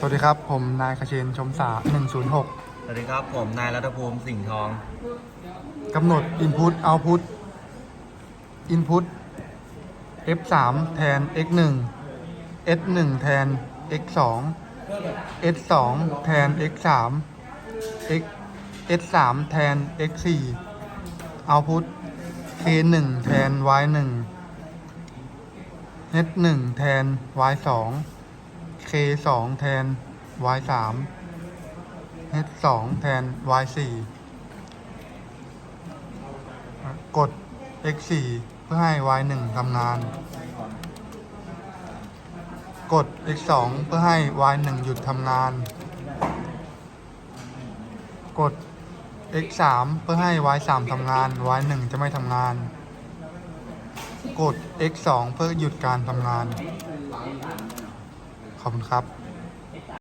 สวัสดีครับ ผมนายคเชนชมสา106 สวัสดีครับ ผมนายรัตภูมิสิงห์ทอง กำหนด Input Output Input F3 แทน X1 S1 แทน X2 S2 แทน X3 X S3 แทน X4 Output K1 แทน Y1 H1 แทน Y2 K2 แทน Y3 H2 แทน Y4 กด X4 เพื่อให้ Y1 ทำงาน กด X2 เพื่อให้ Y1 หยุดทำงาน กด X3 เพื่อให้ Y3 ทำงาน Y1 จะไม่ทำงาน กด X2 เพื่อหยุดการทำงาน ขอบคุณครับ